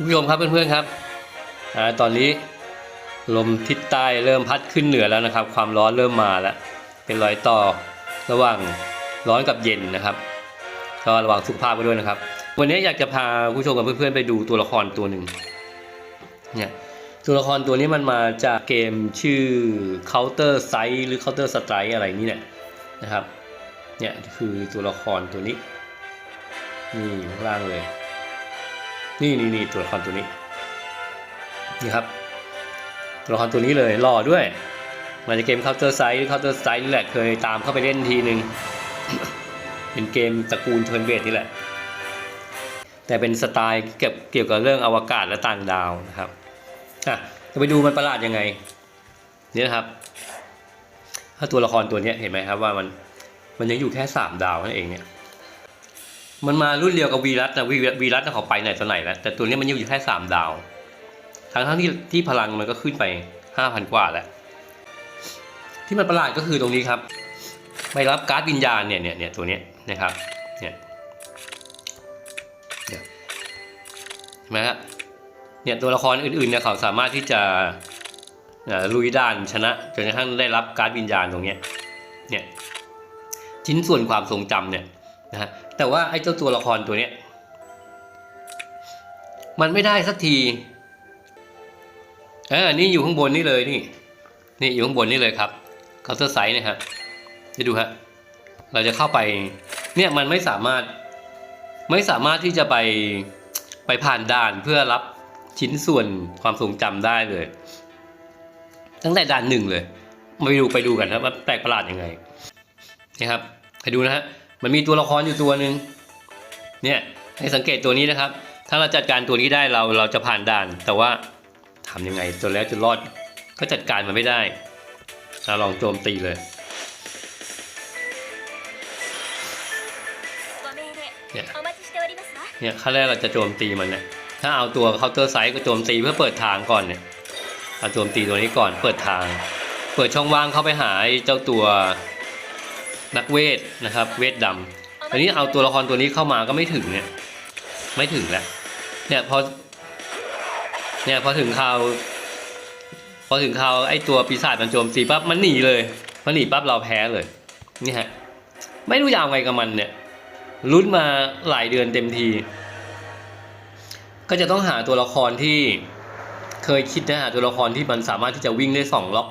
คุณผู้ชมครับเพื่อนๆครับอตอนนี้ลมทิศใต้เริ่มพัดขึ้นเหนือแล้วนะครับ ความร้อนเริ่มมาแล้ว เป็นรอยต่อระหว่างร้อนกับเย็นนะครับ ก็ระวังสุขภาพไว้ด้วยนะครับ วันนี้อยากจะพาผู้ชมกับเพื่อนๆไปดูตัวละครตัวหนึ่งเนี่ยตัวละครตัวนี้มันมาจากเกมชื่อ Counter s i ซ e หรือ Counter Strike อะไรนี่เนี่ยนะครับเนี่ยคือตัวละครตัวนี้นี่ข้างล่างเลย นี่นี่นี่ตัวละครตัวนี้นี่ครับตัวละครตัวนี้เลยหล่อด้วยมาจากเกม Counter Strike หรือ Counter Strike นี่แหละเคยตามเข้าไปเล่นทีหนึ่งเป็นเกมตระกูลเทิร์นเบสนี่แหละ แต่เป็นสไตล์เกี่ยวเกี่ยวกับเรื่องอวกาศและต่างดาวนะครับอะจะไปดูมันประหลาดยังไงนี่นะครับ ถ้าตัวละครตัวนี้เห็นไหมครับว่ามันมันยังอยู่แค่สามดาวนั่นเองเนี่ย มันมารุ่นเดียวกับวีรัสนะวีวีรัสน่ะเขาไปไหนต่อไหนแล้วแต่ตัวนี้มันยังอยู่แค่สามดาว ทั้งทั้งที่ที่พลังมันก็ขึ้นไปห้าพันกว่าแล้ว ที่มันประหลาดก็คือตรงนี้ครับไปรับการ์ดวิญญาณเนี่ยเนี่ยเนี่ยตัวนี้นะครับเนี่ยเนี่ยเห็นไหมครับเนี่ยตัวละครอื่นๆเนี่ยเขาสามารถที่จะลุยด่านชนะจนกระทั่งได้รับการ์ดวิญญาณตรงนี้เนี่ยชิ้นส่วนความทรงจำเนี่ย นะฮะแต่ว่าไอ้เจ้าตัวละครตัวเนี้ยมันไม่ได้สักทีเออนี่อยู่ข้างบนนี่เลยนี่นี่อยู่ข้างบนนี่เลยครับเคาน์เตอร์ไซส์เนี่ยฮะจะดูฮะเราจะเข้าไปเนี่ยมันไม่สามารถไม่สามารถที่จะไปไปผ่านด่านเพื่อรับชิ้นส่วนความทรงจำได้เลย ตั้งแต่ด่านหนึ่งเลยมาไปดูไปดูกันครับว่าแปลกประหลาดยังไงนี่ครับให้ดูนะฮะ มันมีตัวละครอยู่ตัวหนึ่งเนี่ยให้สังเกตตัวนี้นะครับ ถ้าเราจัดการตัวนี้ได้เราเราจะผ่านด่าน แต่ว่าทำยังไงจนแล้วจะรอดก็จัดการมันไม่ได้เราลองโจมตีเลยเนี่ยเนี่ยขั้นแรกเราจะโจมตีมันเนี่ยถ้าเอาตัวเคาน์เตอร์ไซส์ก็โจมตีเพื่อเปิดทางก่อนเนี่ยเอาโจมตีตัวนี้ก่อนเปิดทาง เปิดช่องว่างเข้าไปหาเจ้าตัว นักเวทนะครับ เวทดำอันนี้เอาตัวละครตัวนี้เข้ามาก็ไม่ถึงเนี่ย ไม่ถึงแล้วเนี่ยพอเนี่ยพอถึงคราว พอถึงคราวไอ้ตัวปีศาจมันโจมตีปั๊บมันหนีเลยมันหนีปั๊บเราแพ้เลย นี่ฮะ ไม่รู้จะเอาไงกับมันเนี่ยลุ้นมาหลายเดือนเต็มที ก็จะต้องหาตัวละครที่เคยคิดนะหาตัวละครที่มันสามารถที่จะวิ่งได้สองล็อก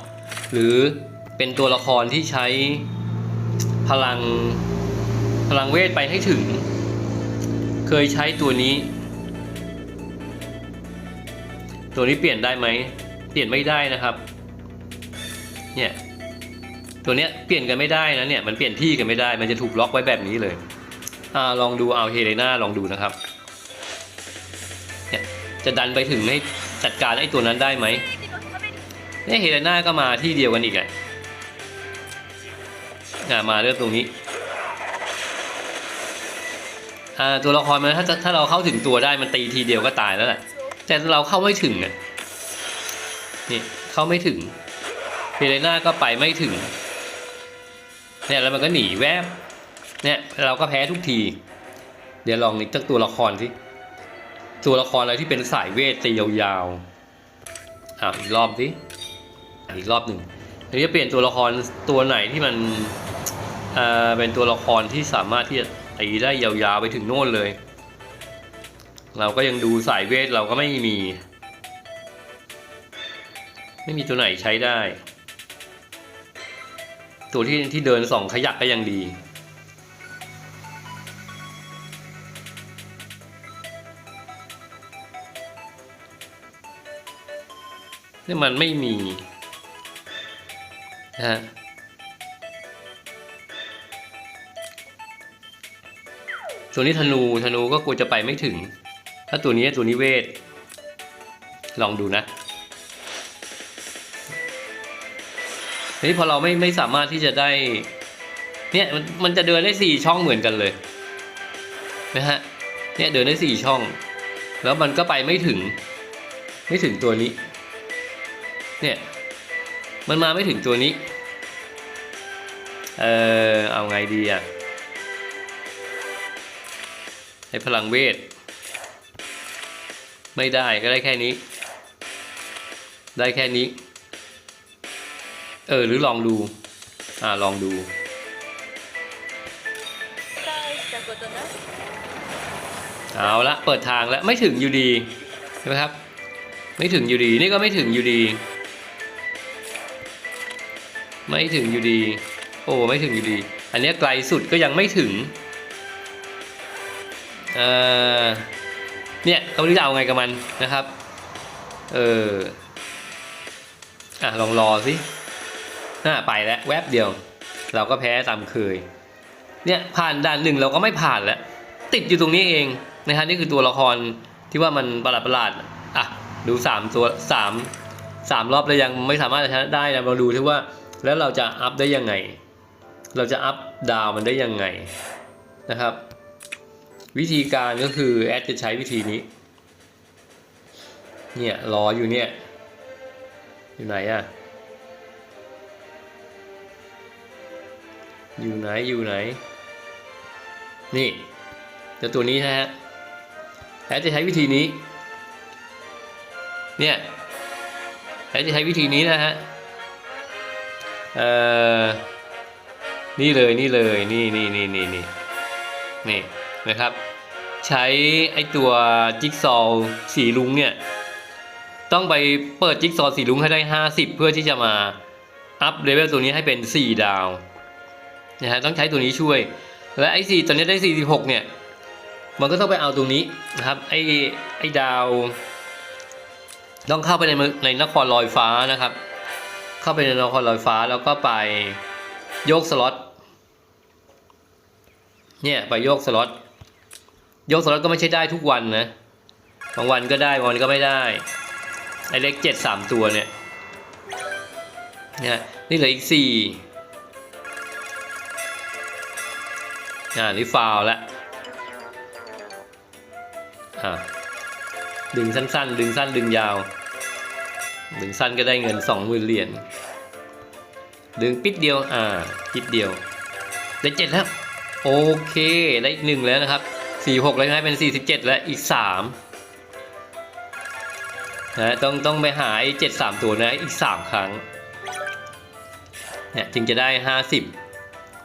หรือเป็นตัวละครที่ใช้ พลังพลังเวทไปให้ถึง เคยใช้ตัวนี้ ตัวนี้เปลี่ยนได้ไหม เปลี่ยนไม่ได้นะครับ เนี่ย ตัวเนี้ยเปลี่ยนกันไม่ได้นะเนี่ย มันเปลี่ยนที่กันไม่ได้ มันจะถูกล็อกไว้แบบนี้เลย อ่า ลองดูเอาเฮเลนาลองดูนะครับ เนี่ย จะดันไปถึงให้จัดการไอ้ตัวนั้นได้ไหมเนี่ยเฮเลนาก็มาที่เดียวกันอีกอะ่ะ อ่ามาเลือกตรงนี้อ่าตัวละครมันถ้าถ้าเราเข้าถึงตัวได้มันตีทีเดียวก็ตายแล้วแหละแต่เราเข้าไม่ถึงอะนี่เข้าไม่ถึงเฮเลนาก็ไปไม่ถึงเนี่ยแล้วมันก็หนีแวบเนี่ยเราก็แพ้ทุกที เดี๋ยวลองอีกสักตัวละครสิตัวละครอะไรที่เป็นสายเวทตียาวๆอ่าอีกรอบสิอีกรอบหนึ่งเดี๋ยวจะเปลี่ยนตัวละครตัวไหนที่มัน เป็นตัวละครที่สามารถที่จะตีได้ยาวๆไปถึงโน่นเลย เราก็ยังดูสายเวทเราก็ไม่มี ไม่มีตัวไหนใช้ได้ ตัวที่ที่เดินสองขยักก็ยังดีนี่มันไม่มีนะฮะ ตัวนี้ธนูธนูก็กลัวจะไปไม่ถึง ถ้าตัวนี้ตัวนี้เวท ลองดูนะทีนี้พอเราไม่ไม่สามารถที่จะได้ เนี่ยมันมันจะเดินได้สี่ช่องเหมือนกันเลยนะฮะเนี่ยเดินได้สี่ช่อง แล้วมันก็ไปไม่ถึง ไม่ถึงตัวนี้ เนี่ยมันมาไม่ถึงตัวนี้ เออเอาไงดีอะ ให้พลังเวท ไม่ได้ก็ได้แค่นี้ ได้แค่นี้ เออ หรือลองดู อ่า ลองดู เอาละ เปิดทางแล้ว ไม่ถึงอยู่ดี ใช่ไหมครับ ไม่ถึงอยู่ดี นี่ก็ไม่ถึงอยู่ดี ไม่ถึงอยู่ดี โอ้ ไม่ถึงอยู่ดี อันนี้ไกลสุดก็ยังไม่ถึง เนี่ยเขาไม่รู้จะเอาไงกับมันนะครับ เอออะลองรอสิน่าไปแล้วแวบเดียว เราก็แพ้ตามเคย เนี่ยผ่านด่านหนึ่งเราก็ไม่ผ่านแล้ว ติดอยู่ตรงนี้เองนะฮะนี่คือตัวละครที่ว่ามันประหลาดประหลาดอะดูสามตัวสามสามรอบแล้วยังไม่สามารถจะชนะได้นะมาดูที่ว่าแล้วเราจะอัพได้ยังไง เราจะอัพดาวมันได้ยังไงนะครับ วิธีการก็คือแอดจะใช้วิธีนี้ เนี่ยรออยู่เนี่ย อยู่ไหนอะอยู่ไหนอยู่ไหน นี่จ้าตัวนี้นะฮะแอดจะใช้วิธีนี้ เนี่ยแอดจะใช้วิธีนี้นะฮะเอ่อนี่เลยนี่เลยนี่นี่นี่นี่นี่นี่ นะครับ ใช้ไอตัวจิ๊กซอว์สีลุงเนี่ยต้องไปเปิดจิ๊กซอว์สีลุงให้ได้ 50 เพื่อที่จะมาอัพเลเวลตัวนี้ให้เป็น 4 ดาวนะฮะต้องใช้ตัวนี้ช่วย และไอ้สี่ตอนนี้ได้ 46 เนี่ยมันก็ต้องไปเอาตรงนี้นะครับไอ้ไอ้ดาว ต้องเข้าไปในในนครลอยฟ้านะครับ เข้าไปในนครลอยฟ้าแล้วก็ไปโยกสล็อตเนี่ยไปโยกสล็อต ยกสล็อตก็ไม่ใช่ได้ทุกวันนะบางวันก็ได้บางวันก็ไม่ได้ไอ้เลขเจ็ดสามตัวเนี่ยนี่ยนี่เหลืออีกสี่อ่านี่ฟาวแล้วอ่าดึงสั้น ๆ ดึงสั้นดึงยาว ดึงสั้นก็ได้เงินสองหมื่นเหรียญดึงปิดเดียวอ่าปิดเดียวได้เจ็ดแล้วโอเคได้อีกหนึ่งแล้วนะครับ สี่หกแล้วใช่ไหมเป็นสี่สิบเจ็ดแล้วอีกสามนะต้องต้องไปหาไอ้เจ็ดสามตัวนะอีกสามครั้งเนี่ยจึงจะได้ห้าสิบ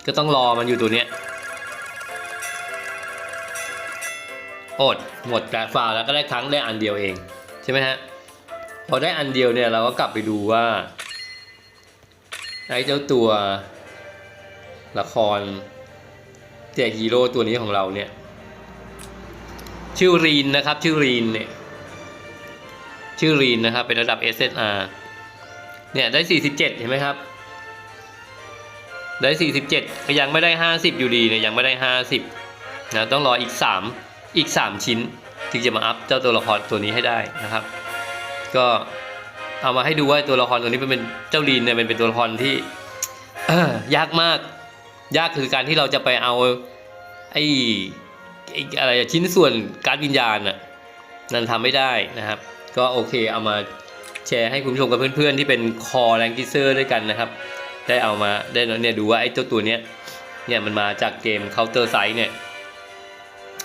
ก็ต้องรอมันอยู่ตัวเนี้ยอดหมดการฟาแล้วก็ได้ครั้งได้อันเดียวเอง ใช่ไหมฮะพอได้อันเดียวเนี่ยเราก็กลับไปดูว่าไอ้เจ้าตัวละครเจ้ฮีโร่ตัวนี้ของเราเนี่ย ชื่อรีนนะครับ ชื่อรีนเนี่ยชื่อรีนนะครับ เป็นระดับ SSR เนี่ยได้ 47 เห็นไหมครับ ได้ 47ก็ยังไม่ได้ 50 อยู่ดีเนี่ยยังไม่ได้ 50นะต้องรออีก 3 อีก 3 ชิ้น ถึงจะมาอัพเจ้าตัวละครตัวนี้ให้ได้นะครับ ก็เอามาให้ดูว่าตัวละครตัวนี้เป็นเจ้าลีนเนี่ยเป็นเป็นตัวละครที่ยากมาก ยากคือการที่เราจะไปเอาไอ้ อะไรชิ้นส่วนการวิญญาณน่ะนั่นทำไม่ได้นะครับ ก็โอเคเอามาแชร์ให้คุณผู้ชมกับเพื่อนๆ ที่เป็นคอแรงกิเซอร์ด้วยกันนะครับ ได้เอามาได้เนี่ยดูว่าไอ้เจ้าตัวเนี้ยเนี่ยมันมาจากเกม Counter Strike เนี่ย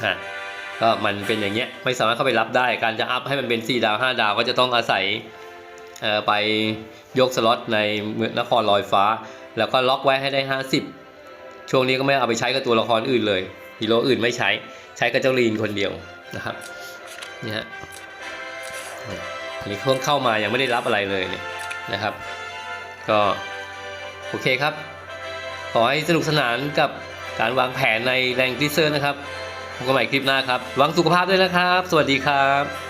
ฮะก็มันเป็นอย่างเงี้ยไม่สามารถเข้าไปรับได้ การจะอัพให้มันเป็น 4 ดาว 5 ดาว ก็จะต้องอาศัยไปยกสล็อตในเมืองนครลอยฟ้า แล้วก็ล็อกไว้ให้ได้ 50 ช่วงนี้ก็ไม่เอาไปใช้กับตัวละครอื่นเลย ฮีโร่อื่นไม่ใช้ ใช้กับเจ้าลีนคนเดียวนะครับนี่ฮะอันนี้เพิ่งเข้ามายังไม่ได้รับอะไรเลยเนี่ยนะครับ ก็โอเคครับ ขอให้สนุกสนานกับการวางแผนในแรงดิเซอร์นะครับพบกันใหม่คลิปหน้าครับหวังสุขภาพด้วยนะครับ สวัสดีครับ